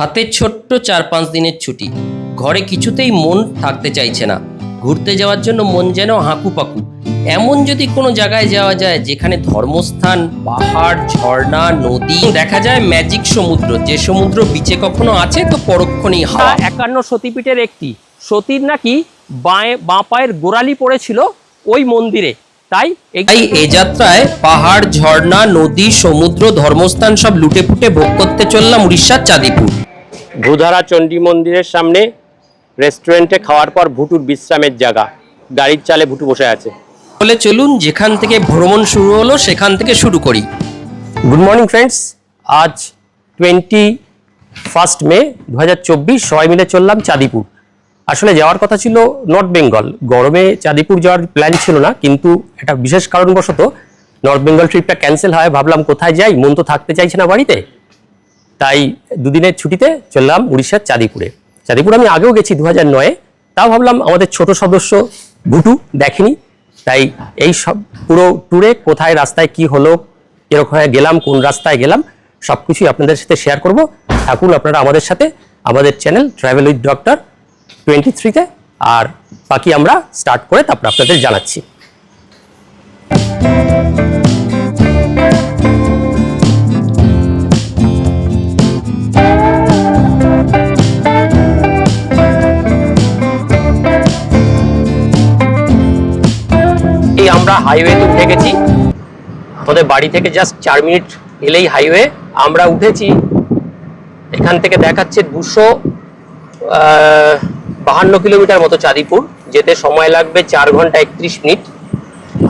হাতে ছোট্ট চার পাঁচ দিনের ছুটি। ঘরে কিছুতেই মন থাকতে চাইছে না। ঘুরতে যাওয়ার জন্য মন যেন হাঁকুপাকু। এমন যদি কোনো জায়গায় যাওয়া যায় যেখানে ধর্মস্থান পাহাড় ঝর্ণা নদী দেখা যায় ম্যাজিক সমুদ্র। যে সমুদ্র বিচে কখনো আছে তো পরক্ষণেই হাওয়া। একান্ন সতীপীঠের একটি। সতীর নাকি বাঁয়ে বাঁ পায়ের গোড়ালি পড়েছিল ওই মন্দিরে। তাই এই এ যাত্রায় পাহাড় ঝর্ণা নদী সমুদ্র ধর্মস্থান সব লুটে পুটে ভোগ করতে চললাম উড়িষ্যার চাঁদিপুর। ভূধারা চণ্ডী মন্দিরের সামনে রেস্টুরেন্টে খাওয়ার পর ভুটুর বিশ্রামের জায়গা। গাড়ির চালে ভুটু বসে আছে। বলে চলুন যেখান থেকে ভ্রমণ শুরু হলো সেখান থেকে শুরু করি। গুড মর্নিং ফ্রেন্ডস আজ টোয়েন্টি ফার্স্ট মে দু হাজার চব্বিশ সবাই মিলে চললাম চাঁদিপুর। আসলে যাওয়ার কথা ছিল নর্থ বেঙ্গল গরমে চাঁদিপুর যাওয়ার প্ল্যান ছিল না কিন্তু একটা বিশেষ কারণবশত নর্থ বেঙ্গল ট্রিপটা ক্যান্সেল হয়। ভাবলাম কোথায় যাই? মন তো থাকতে চাইছে না বাড়িতে। তাই দুদিনের ছুটিতে চললাম উড়িষ্যার চাঁদিপুরে। চাঁদিপুর আমি আগেও গেছি দু হাজার নয়ে, তাও ভাবলাম আমাদের ছোট সদস্য ভুটু দেখেনি। তাই এই সব পুরো ট্যুরে কোথায়, রাস্তায় কি হলো এরকম গেলাম, কোন রাস্তায় গেলাম সব কিছুই আপনাদের সাথে শেয়ার করব। থাকুন আপনারা আমাদের সাথে, আমাদের channel travel with doctor twenty থ্রিতে আর বাকি আমরা স্টার্ট করে তারপর আপনাদের জানাচ্ছি। আমরা হাইওয়েতে উঠে গেছি আমাদের বাড়ি থেকে জাস্ট চার মিনিট এলেই হাইওয়ে আমরা উঠেছি। এখান থেকে দেখাচ্ছে দুশো বাহান্ন কিলোমিটার মতো চাঁদিপুর। যেতে সময় লাগবে চার ঘণ্টা একত্রিশ মিনিট।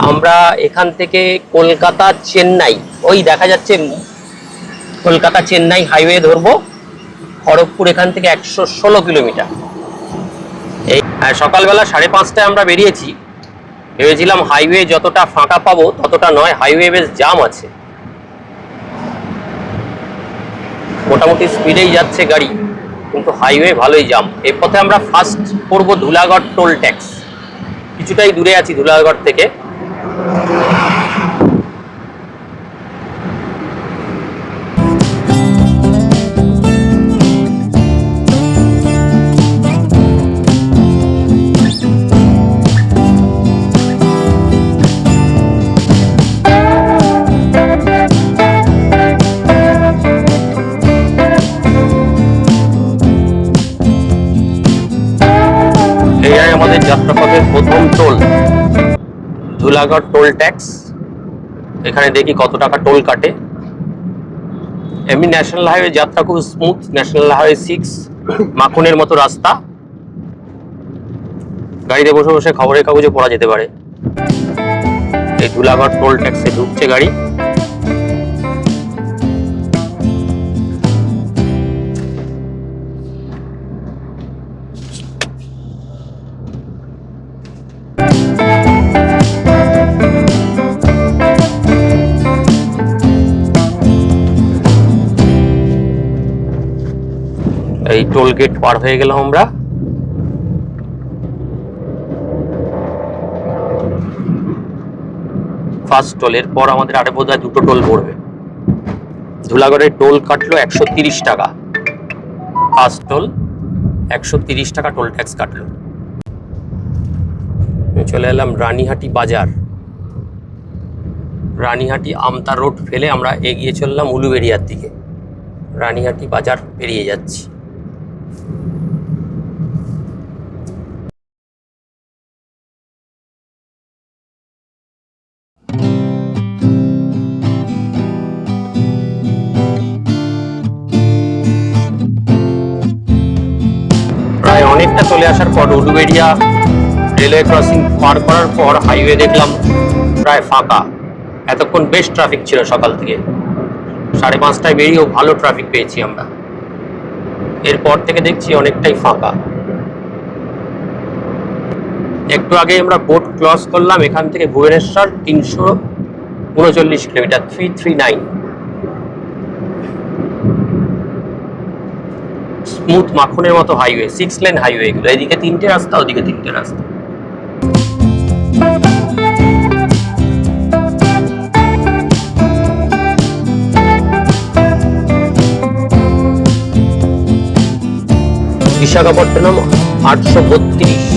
আমরা এখান থেকে কলকাতা, চেন্নাই, ওই দেখা যাচ্ছে কলকাতা, চেন্নাই হাইওয়ে ধরবো। খড়গপুর এখান থেকে একশো ষোলো কিলোমিটার। এই সকালবেলা সাড়ে পাঁচটায় আমরা বেরিয়েছি। ভেবেছিলাম হাইওয়ে যতটা ফাঁকা পাবো ততটা নয় হাইওয়ে বেশ জাম আছে। মোটামুটি স্পিডেই যাচ্ছে গাড়ি, কিন্তু হাইওয়ে ভালোই জাম এর পথে আমরা ফার্স্ট পড়ব ধুলাগড় টোল ট্যাক্স কিছুটাই দূরে আছি ধুলাগড় থেকে। যাত্রাপথের প্রথম টোল ধুলাগড় টোল ট্যাক্স। এখানে দেখি কত টাকা টোল কাটে। এমনি ন্যাশনাল হাইওয়ে যাত্রা খুব স্মুথ ন্যাশনাল হাইওয়ে সিক্স মাখনের মতো রাস্তা। গাড়িতে বসে বসে খবরের কাগজে পড়া যেতে পারে। এই ধুলাগড় টোল ট্যাক্সে ঢুকছে গাড়ি। গেট পার হয়ে গেলাম আমরা। ফার্স্ট টোলের পর আমাদের আরে বোধ দুটো টোল পড়বে। ধুলাগড়ের টোল কাটলো একশো টাকা। ফার্স্ট টোল একশো টাকা টোল ট্যাক্স কাটলো। চলে এলাম রানীহাটি বাজার। রানীহাটি আমতা রোড ফেলে আমরা এগিয়ে চললাম উলুবেরিয়ার দিকে। রানীহাটি বাজার পেরিয়ে যাচ্ছি। প্রায় অনেকটা চলে আসার পর উলুবেড়িয়া রেলওয়ে ক্রসিং পার করার পর হাইওয়ে দেখলাম প্রায় ফাঁকা। এতক্ষণ বেশ ট্রাফিক ছিল সকাল থেকে। সাড়ে পাঁচটায় বেরিয়েও ভালো ট্রাফিক পেয়েছি আমরা। এরপর থেকে দেখছি অনেকটাই ফাঁকা। একটু আগে আমরা বোট ক্রস করলাম, এখান থেকে ভুবনেশ্বর তিনশো উনচল্লিশ kilometre three three nine smooth মাখনের মতো হাইওয়ে সিক্স লেন হাইওয়ে এগুলো। এদিকে তিনটে রাস্তা, ওদিকে তিনটে রাস্তা। বিশাখাপট্টনম আটশো বত্রিশ।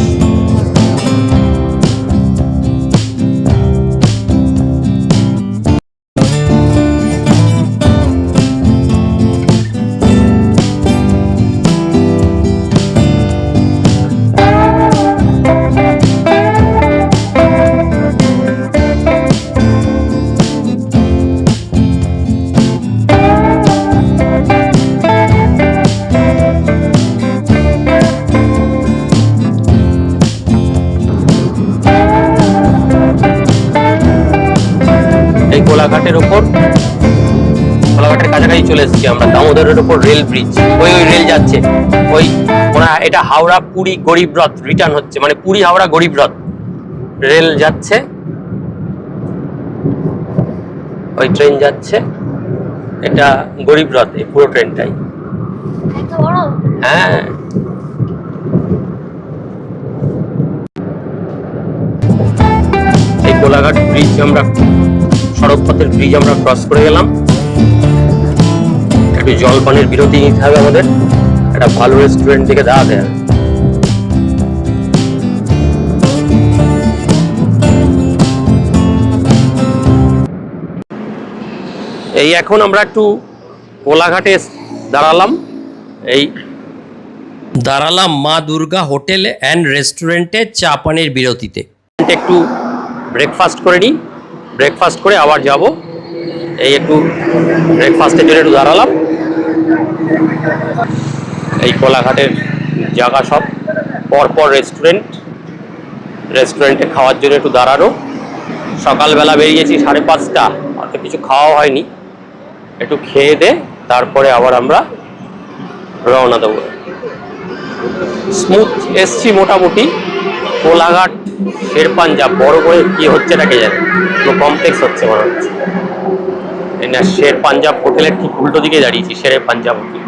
দামোদরের ওপর রেল ব্রিজ ওই ওই রেল যাচ্ছে। ওই ওরা এটা হাওড়া পুরী গরিবরথ রিটার্ন হচ্ছে মানে পুরী হাওড়া গরিবরথ রেল যাচ্ছে। ওই ট্রেন যাচ্ছে। এটা গরিবরথ এই পুরো ট্রেনটাই হ্যাঁ। এই কোলাঘাট ব্রিজ আমরা সড়ক পথের ব্রিজ আমরা ক্রস করে গেলাম। একটু জলপানের বিরতি নিতে হবে আমাদের। একটা ভালো রেস্টুরেন্ট থেকে দাঁড়াতে হবে। এই এখন আমরা একটু কোলাঘাটে দাঁড়ালাম। এই দাঁড়ালাম মা দুর্গা হোটেল অ্যান্ড রেস্টুরেন্টে চা পানের বিরতিতে। একটু ব্রেকফাস্ট করে নিই। ব্রেকফাস্ট করে আবার যাব। এই একটু ব্রেকফাস্টের জন্য একটু দাঁড়ালাম। এই কোলাঘাটের জায়গা সব। পরপর রেস্টুরেন্ট রেস্টুরেন্টে খাওয়ার জন্য একটু দাঁড়ানো। সকালবেলা বেরিয়েছি সাড়ে পাঁচটা। অত কিছু খাওয়া হয়নি। একটু খেয়ে দে, তারপরে আবার আমরা রওনা দেবো। স্মুথ এসছি মোটামুটি। কোলাঘাট শের পাঞ্জাব বড় করে কি হচ্ছে না কে জানে। কমপ্লেক্স হচ্ছে মনে হচ্ছে। শের পাঞ্জাব হোটেলের ঠিক উল্টো দিকে দাঁড়িয়েছি শেরের পাঞ্জাব হোটেল।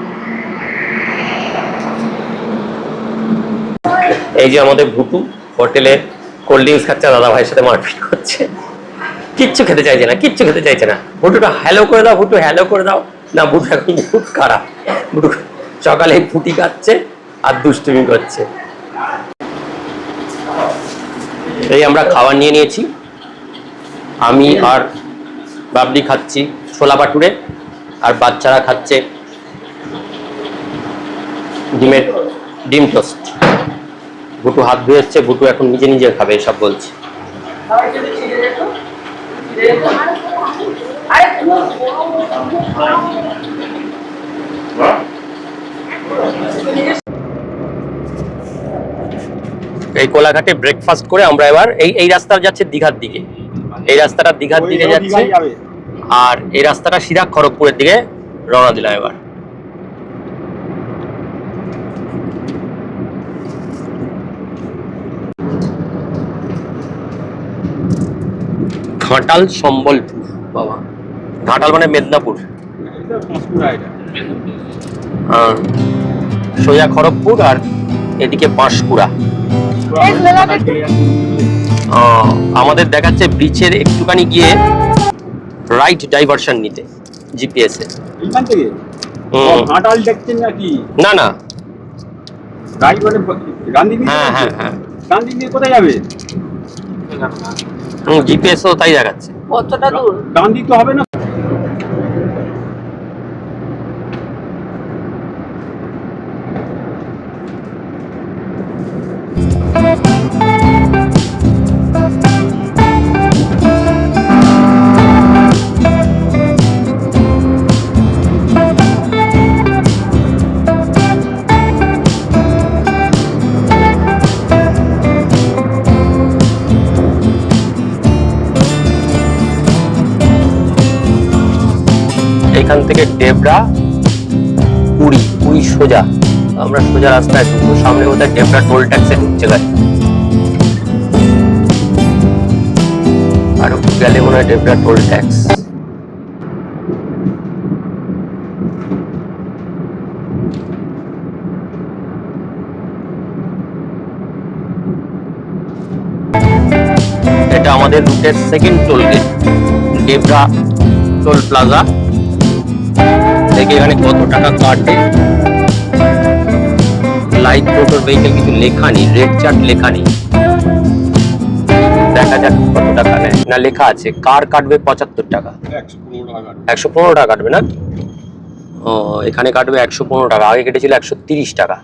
এই যে আমাদের ভুটু, হোটেলে কোল্ড ড্রিঙ্কস খাচ্ছে, দাদা ভাইয়ের সাথে মারপিট করছে। কিচ্ছু খেতে চাইছে না, কিচ্ছু খেতে চাইছে না। ভুটুটা হ্যালো করে দাও, ভুটু হ্যালো করে দাও। না, ভুটু এখন খুব খারাপ। ভুটু সকালে ফুটি খাচ্ছে আর দুষ্টুমি করছে। এই আমরা খাবার নিয়ে নিয়েছি। আমি আর বাবলি খাচ্ছি। ছোলা বাটুরে আর বাচ্চারা খাচ্ছে ডিমের ডিম টোস্ট। বুটু হাত ধুয়েছে বুটু এখন নিজে নিজে খাবে এসব বলছে। এই কোলাঘাটে ব্রেকফাস্ট করে আমরা এবার এই এই রাস্তা যাচ্ছে দীঘার দিকে। এই রাস্তাটা দীঘার দিকে যাচ্ছে। আর এই রাস্তাটা সিধা খড়গপুরের দিকে রওনা দিলাম এবার। ঘাটাল সম্বলপুর বাবা। ঘাটাল মানে মেদিনীপুর। হ্যাঁ সোজা খড়গপুর আর এদিকে আহ, আমাদের দেখাচ্ছে ব্রিজের একটুখানি গিয়ে রাইট ডাইভারশন নিতে জিপিএস এ। এইখান থেকে? ঘাটাল দেখছেন নাকি? না না। রাইট মানে হ্যাঁ হ্যাঁ হ্যাঁ। মিল কোথায় যাবে? জিপিএস ও তাই দেখাচ্ছে। কতটা দূর? গান্ধী তো হবে না ডেবরা পুরী পুরী সোজা। আমরা সোজা রাস্তায় ঢুকবো, সামনে বোধহয় ডেবরা টোল ট্যাক্সে ঢুকছে গাড়ি। আর গেলে মনে হয় ডেবরা টোল ট্যাক্স। এটা আমাদের রুটের second toll gate Debra toll plaza দেখি এখানে কত টাকা কাটবে লাইট মোটর ভেহিকেল কিছু লেখা নেই রেড চার্ট লেখা নেই। দেখা যাক কত টাকা নেয় না, লেখা আছে কার কাটবে পঁচাত্তর টাকা। একশো পনেরো টাকা কাটবে না? ও, এখানে কাটবে একশো পনেরো টাকা, আগে কেটেছিল একশো তিরিশ টাকা।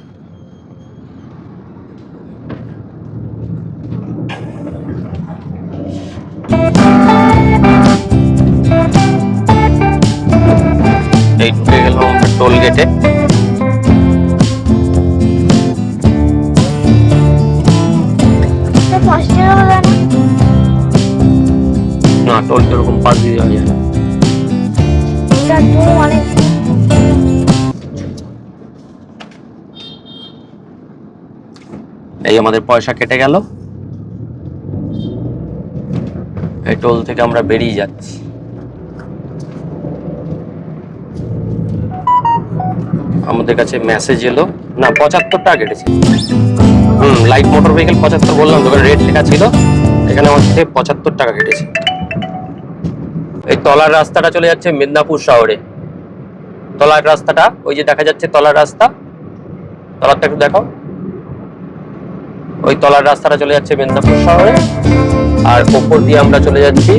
টোল গেটে না? টোল এরকম পাশ দিয়ে যাওয়া যায় না। এটা তো অনেক এই আমাদের পয়সা কেটে গেল। এই টোল থেকে আমরা বেরিয়ে যাচ্ছি। আমাদের কাছে মেসেজ এলো। না, পঁচাত্তর টাকা কেটেছে হুম লাইট মোটর ভেহিকেল পঁচাত্তর বললাম তো রেট লেখা ছিল। এখানে আমার থেকে পঁচাত্তর টাকা কেটেছে। এই তলার রাস্তাটা চলে যাচ্ছে মেদিনীপুর শহরে। তলার রাস্তাটা, ওই যে দেখা যাচ্ছে তলার রাস্তা। তলারটা একটু দেখাও। ওই তলার রাস্তাটা চলে যাচ্ছে মেদিনীপুর শহরে। আর ওপর দিয়ে আমরা চলে যাচ্ছি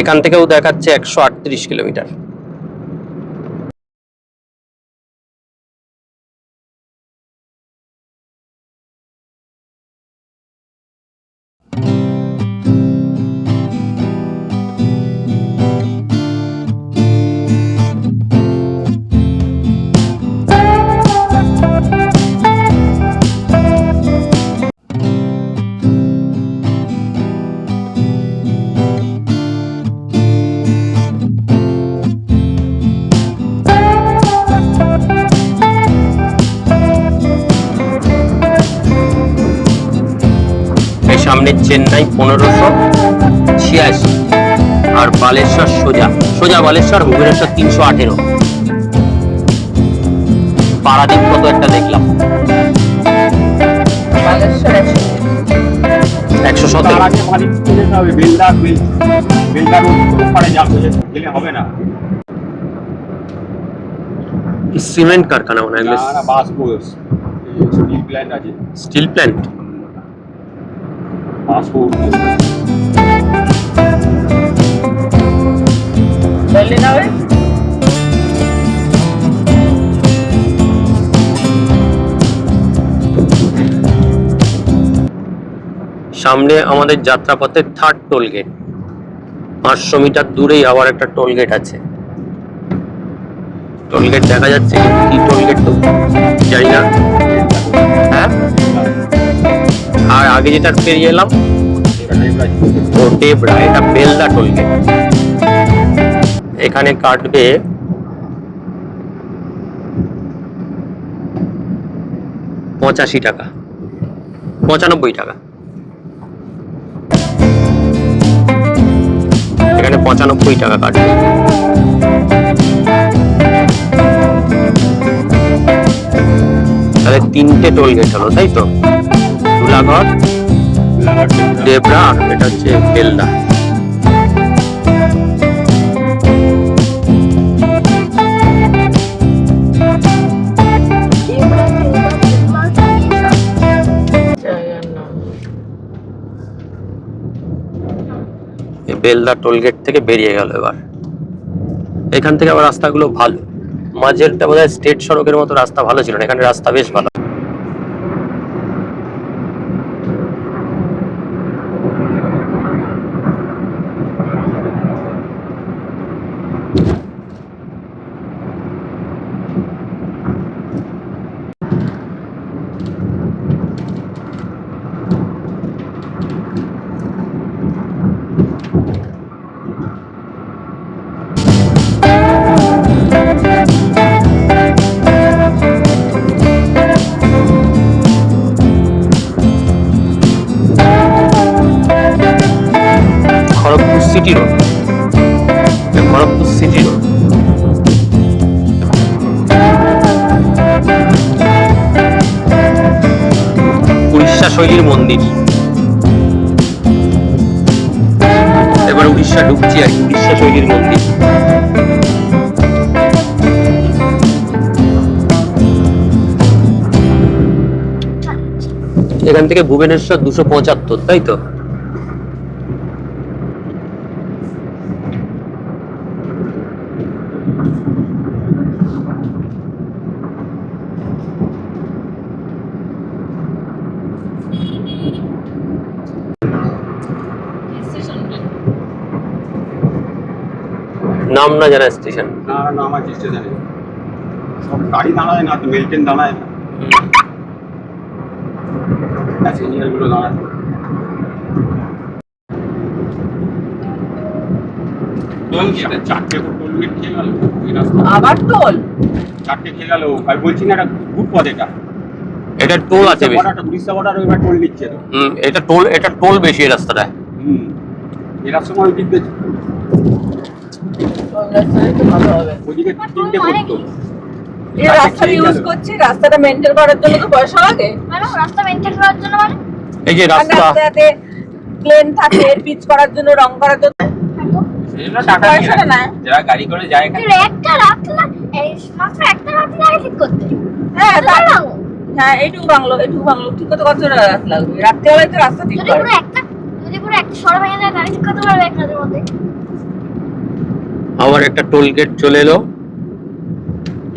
এখান থেকেও দেখাচ্ছে একশো আটত্রিশ কিলোমিটার। সামনে চেন্নাই পনেরোশো ছিয়াশি আর বালেশ্বর সোজা সোজা বালেশ্বর ভুবনেশ্বর তিনশো আঠেরো। পারাদ্বীপ কত একটা দেখলাম? একশো সতেরো। সিমেন্ট কারখানা মনে হয় স্টিল প্ল্যান্ট আছে। স্টিল প্ল্যান্ট সামনে আমাদের যাত্রাপথের থার্ড টোল গেট পাঁচশো মিটার দূরেই আবার একটা টোল গেট আছে। টোল গেট দেখা যাচ্ছে কি টোল গেট তো? জানি না। হ্যাঁ? আর আগে যেটা পেরিয়ে এলাম, ও টেবরা এটা বেলদা টোল গেট। এখানে কাটবে পঁচাশি টাকা, পঁচানব্বই টাকা। এখানে পঁচানব্বই টাকা কাটবে। তাহলে তিনটে টোল গেট হলো, তাই তো? দেবরা, এটা হচ্ছে বেলদা। বেলদা টোল গেট থেকে বেরিয়ে গেল এবার। এখান থেকে আবার রাস্তাগুলো ভালো। মাঝেরটা বোধহয় স্টেট সড়কের মতো রাস্তা ভালো ছিল না, এখানে রাস্তা বেশ ভালো। এখান থেকে ভুবনেশ্বর দুশো পঁচাত্তর তাই তো? নাম না জানা স্টেশন। না না আমার স্টেশনে। সব গাড়ি দাঁড়ায় না মেল ট্রেন দাঁড়ায় না। প্যাসেঞ্জারগুলো রাস্তা। আবার টোল চারটে খেয়ে গেল আমি বলছি না এটা গুড পথ এটা। এটা টোল আছে উড়িষ্যা বর্ডার এবার টোল নিচ্ছে হুম, এটা টোল এটা টোল বেশি এই রাস্তাটায়। হুম। এরার সময় ওই দিক দিয়ে টোল রাস্তায় তো ভালো হবে। ওইদিকে তিনটে করতো এই রাস্তা ইউজ করছি রাস্তাটা মেনটেন করার জন্য তো পয়সা লাগে। ম্যাডাম রাস্তা মেনটেন করার জন্য মানে? এই যে রাস্তা। রাস্তাতে প্লেন থাকে পিচ করার জন্য রং করার জন্য। সেজন্য টাকা পয়সা নিয়ে না যারা গাড়ি করে যায় এখানে। একটা রাখলে এই মাত্র একটা রাখলে ঠিক করতে। হ্যাঁ হ্যাঁ এইটুকু বাংলো এইটুকু বাংলো ঠিক করতে কত রাত লাগবে। রাত্রেবেলায় তো রাস্তা ঠিক করে। একটা যদি পুরো একটা সর ভেঙে যায় তাহলে ঠিক করতে পারবে এক রাতের মধ্যে। আবার একটা টোল গেট চলে এলো।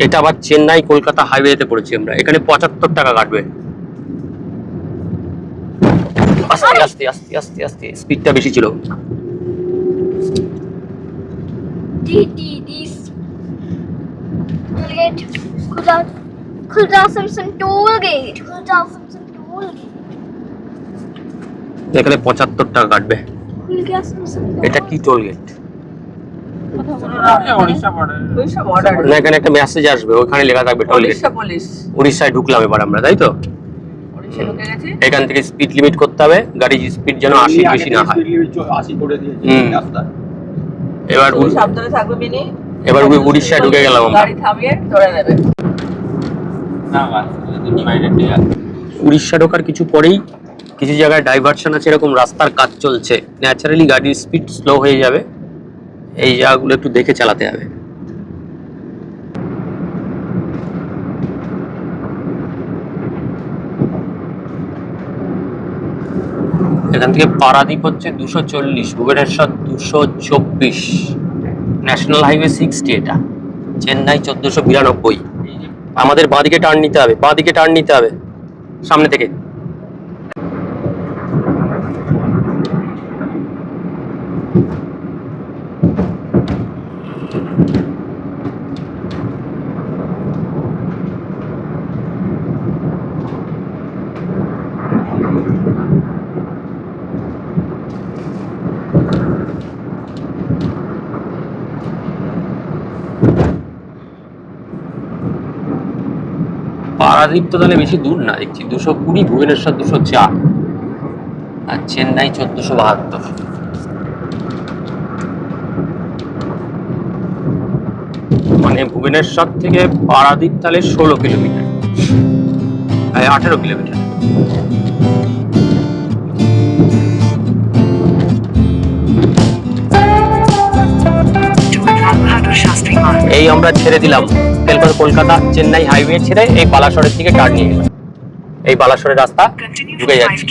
এটা আবার চেন্নাই কলকাতা হাইওয়েতে পড়েছি আমরা। এখানে পঁচাত্তর টাকা কাটবে। আস্তে আস্তে আস্তে আস্তে আস্তে স্পিডটা বেশি ছিল। এখানে পঁচাত্তর টাকা কাটবে। এটা কি toll gate Orissa border Orissa border না এখানে একটা মেসেজ আসবে ওখানে লেখা থাকবে উড়িষ্যায় ঢুকলাম এবার আমরা তাই তো? ঢুকে এখান থেকে স্পিড লিমিট করতে হবে গাড়ির স্পিড যেন আশি বেশি না হয়। এবার উড়িষ্যায় ঢুকে গেলাম আমরা। গাড়ি থামিয়ে ধরে নেবে। না বাস ডিভাইডেড উড়িষ্যা ঢোকার কিছু পরেই কিছু জায়গায় ডাইভারশন আছে এরকম রাস্তার কাজ চলছে। ন্যাচারালি গাড়ির স্পিড স্লো হয়ে যাবে। এই জায়গাগুলো একটু দেখে চালাতে হবে। এখান থেকে পারাদ্বীপ হচ্ছে দুশো চল্লিশ, ভুবনেশ্বর দুশো চব্বিশ। ন্যাশনাল হাইওয়ে সিক্সটি এটা। চেন্নাই চোদ্দোশো বিরানব্বই। আমাদের বাঁদিকে টার্ন নিতে হবে, বাঁদিকে টার্ন নিতে হবে। সামনে থেকে। পারাদ্বীপ তো তাহলে বেশি দূর না, দেখছি দুশো কুড়ি, ভুবনেশ্বর দুশো চার আর চেন্নাই চোদ্দশো বাহাত্তর। মানে ভুবনেশ্বর থেকে পারাদ্বীপ তাহলে ষোলো কিলোমিটার আঠেরো কিলোমিটার। এই আমরা ছেড়ে দিলাম। কলকাতা কলকাতা চেন্নাই হাইওয়ে ছেড়ে এই বালাসরের দিকে টার্ন নিয়ে গেলাম এই বালাসরের রাস্তা ঢুকে যাচ্ছে।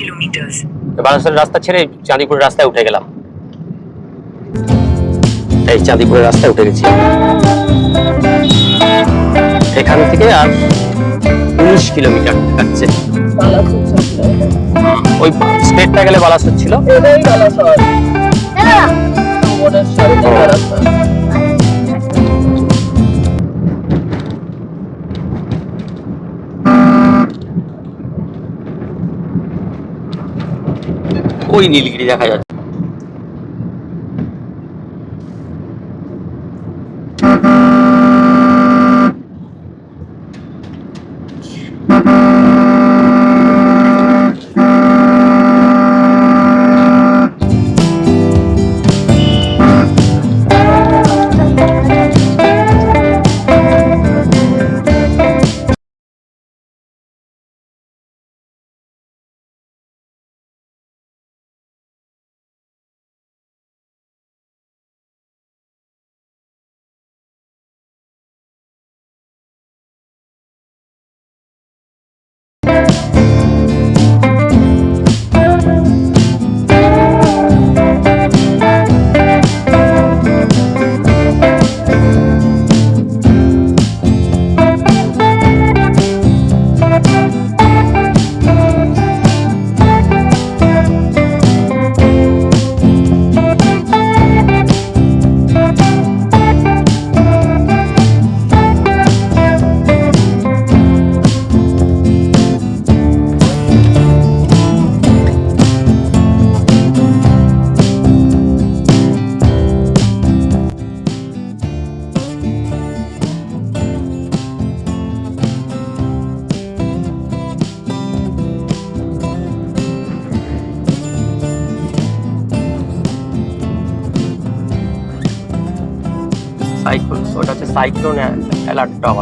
বালাসরের রাস্তা ছেড়ে চাঁদিপুরের রাস্তায় উঠে গেলাম। এই চাঁদিপুরের রাস্তায় উঠে গেছি। এখান থেকে আর উনিশ কিলোমিটার দেখাচ্ছে ওই স্টেটটা গেলে বালাসর ছিল। ওই নীলগিরি দেখা যাচ্ছে।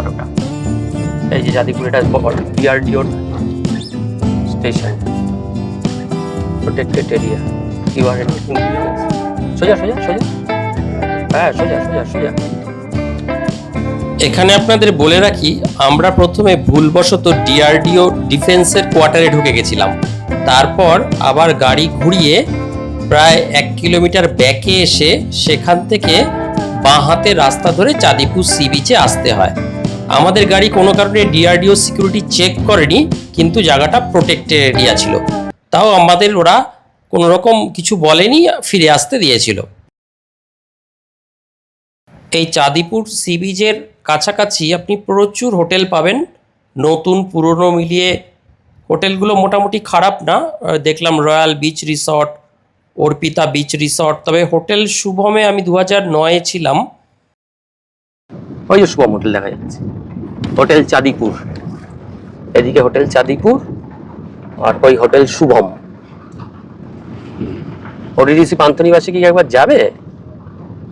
ওটা। এই যে এটা ডিআরডিওর station. Protected area you are সোজা সোজা সোজা। হ্যাঁ সোজা সোজা সোজা। এখানে আপনাদের বলে রাখি, আমরা প্রথমে ভুলবশত ডিআরডিও ডিফেন্সের কোয়ার্টারে ঢুকে গেছিলাম। তারপর আবার গাড়ি ঘুরিয়ে প্রায় এক কিলোমিটার ব্যাকে এসে সেখান থেকে বাঁ হাতে রাস্তা ধরে চাঁদিপুর সি বিচে আসতে হয়। আমাদের গাড়ি কোনো কারণে ডিআরডিও সিকিউরিটি চেক করেনি, কিন্তু জায়গাটা প্রোটেক্টেড এরিয়া ছিল। তাও আমাদের ওরা কোনো রকম কিছু বলেনি, ফিরে আসতে দিয়েছিল। এই চাঁদিপুর সি বিচের কাছাকাছি আপনি প্রচুর হোটেল পাবেন। নতুন, পুরনো মিলিয়ে হোটেলগুলো মোটামুটি খারাপ না। দেখলাম royal beach resort Arpita beach resort তবে হোটেল শুভমে আমি দু হাজার নয়ে ছিলাম। ওই যে শুভম হোটেল দেখা যাচ্ছে। হোটেল চাঁদিপুর। এদিকে হোটেল চাঁদিপুর আর ওই হোটেল শুভম। ওডিডিসি পান্থনিবাসে কি একবার যাবে?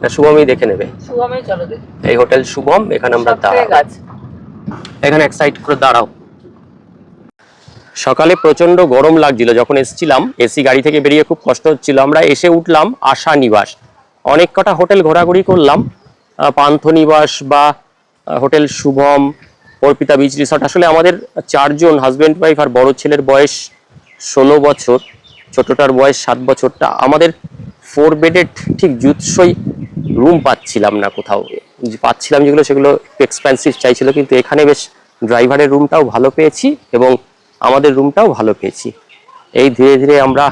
না শুভমই দেখে নেবে। চলো এই হোটেল শুভম এখানে আমরা থেকে এখানে এক সাইড করে দাঁড়াও। সকালে প্রচণ্ড গরম লাগছিল যখন এসেছিলাম এসি গাড়ি থেকে বেরিয়ে খুব কষ্ট হচ্ছিল। আমরা এসে উঠলাম আশা নিবাস। অনেক কটা হোটেল ঘোরাঘুরি করলাম। আহ, পান্থ নিবাস বা hotel Shubham Arpita beach resort. আসলে আমাদের চারজন হাজব্যান্ড ওয়াইফ আর বড় ছেলের বয়স ষোলো বছর ছোটটার বয়স সাত বছরটা। আমাদের ফোর বেডেড ঠিক জুৎসই রুম পাচ্ছিলাম না কোথাও। পাচ্ছিলাম যেগুলো সেগুলো এক্সপেন্সিভ চাইছিল কিন্তু এখানে বেশ ড্রাইভারের রুমটাও ভালো পেয়েছি এবং আমাদের রুমটাও ভালো পেয়েছি। এই ধীরে ধীরে আমরা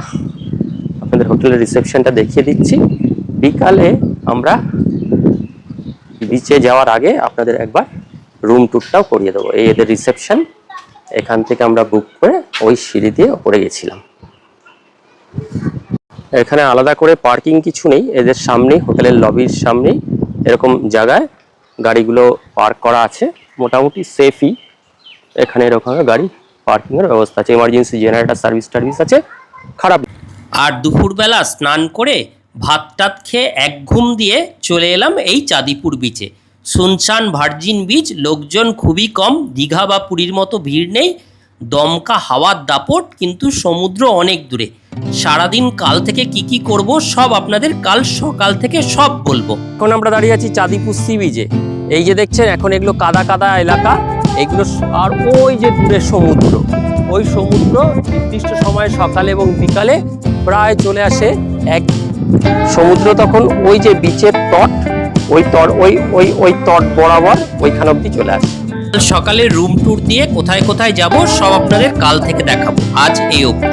আপনাদের হোটেলের রিসেপশনটা দেখিয়ে দিচ্ছি। বিকালে আমরা বিচে যাওয়ার আগে আপনাদের একবার রুম ট্যুরটাও করিয়ে দেবো। এই এদের রিসেপশন এখান থেকে আমরা বুক করে ওই সিঁড়ি দিয়ে ওপরে গেছিলাম। এখানে আলাদা করে পার্কিং কিছু নেই, এদের সামনেই হোটেলের লবির সামনেই এরকম জায়গায় গাড়িগুলো পার্ক করা আছে। মোটামুটি সেফই এখানে এরকম গাড়ি পার্কিংয়ের ব্যবস্থা আছে এমার্জেন্সি জেনারেটর সার্ভিস টার্ভিস আছে খারাপ। আর দুপুরবেলা স্নান করে ভাত টাত খেয়ে এক ঘুম দিয়ে চলে এলাম এই চাঁদিপুর বিচে সুনসান ভার্জিন বিচ লোকজন খুবই কম দীঘা বা পুরীর মতো ভিড় নেই দমকা হাওয়ার দাপট কিন্তু সমুদ্র অনেক দূরে। সারাদিন কাল থেকে কি কি করব সব আপনাদের কাল সকাল থেকে সব বলব। এখন আমরা দাঁড়িয়ে আছি চাঁদিপুর সি বিচে এই যে দেখছেন এখন এগুলো কাদা কাদা এলাকা। এগুলো আর ওই যে দূরে সমুদ্র, ওই সমুদ্র নির্দিষ্ট সময়ে সকালে এবং বিকালে প্রায় চলে আসে এক সমুদ্র তখন ওই যে বিচের তট, ওই তট ওই ওই ওই তট বরাবর ওইখান অব্দি চলে আসে। কাল সকালে রুম ট্যুর দিয়ে কোথায় কোথায় যাব সব আপনাদের কাল থেকে দেখাবো, আজ এই অবধি।